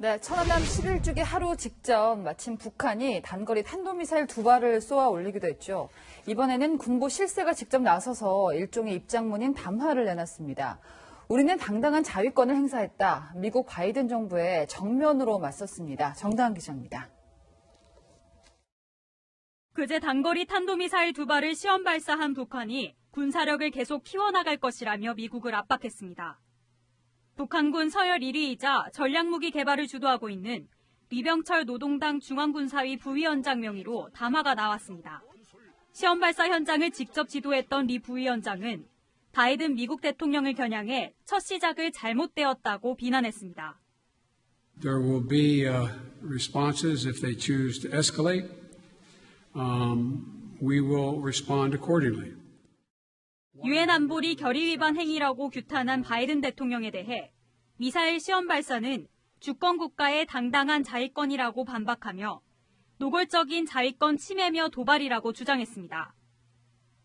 네, 천안함 11주기 하루 직전 마침 북한이 단거리 탄도미사일 두 발을 쏘아 올리기도 했죠. 이번에는 군부 실세가 직접 나서서 일종의 입장문인 담화를 내놨습니다. 우리는 당당한 자위권을 행사했다. 미국 바이든 정부에 정면으로 맞섰습니다. 정다은 기자입니다. 그제 단거리 탄도미사일 두 발을 시험 발사한 북한이 군사력을 계속 키워나갈 것이라며 미국을 압박했습니다. 북한군 서열 1위이자 전략무기 개발을 주도하고 있는 리병철 노동당 중앙군사위 부위원장 명의로 담화가 나왔습니다. 시험 발사 현장을 직접 지도했던 리 부위원장은 바이든 미국 대통령을 겨냥해 첫 시작을 잘못되었다고 비난했습니다. There will be uh, responses if they choose to escalate. Um, we will respond accordingly. 유엔 안보리 결의 위반 행위라고 규탄한 바이든 대통령에 대해 미사일 시험 발사는 주권 국가의 당당한 자위권이라고 반박하며 노골적인 자위권 침해며 도발이라고 주장했습니다.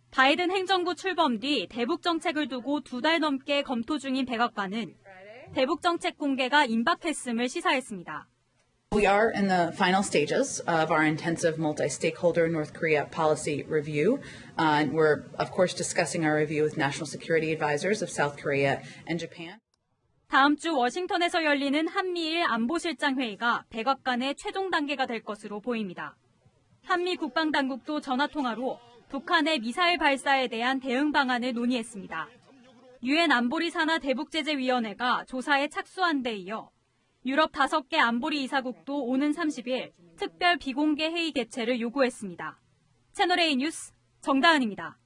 바이든 행정부 출범 뒤 대북 정책을 두고 두 달 넘게 검토 중인 백악관은 대북 정책 공개가 임박했음을 시사했습니다. We are in the final stages of our intensive multi stakeholder North Korea policy review. Uh, and we're, of course, discussing our review with national security advisors of South Korea and Japan. 다음 주 워싱턴에서 열리는 한미일 안보실장 회의가 백악관의 최종 단계가 될 것으로 보입니다. 한미 국방당국도 전화통화로 북한의 미사일 발사에 대한 대응 방안을 논의했습니다. 유엔 안보리 산하 대북제재위원회가 조사에 착수한 데 이어 유럽 5개 안보리 이사국도 오는 30일 특별 비공개 회의 개최를 요구했습니다. 채널A 뉴스 정다은입니다.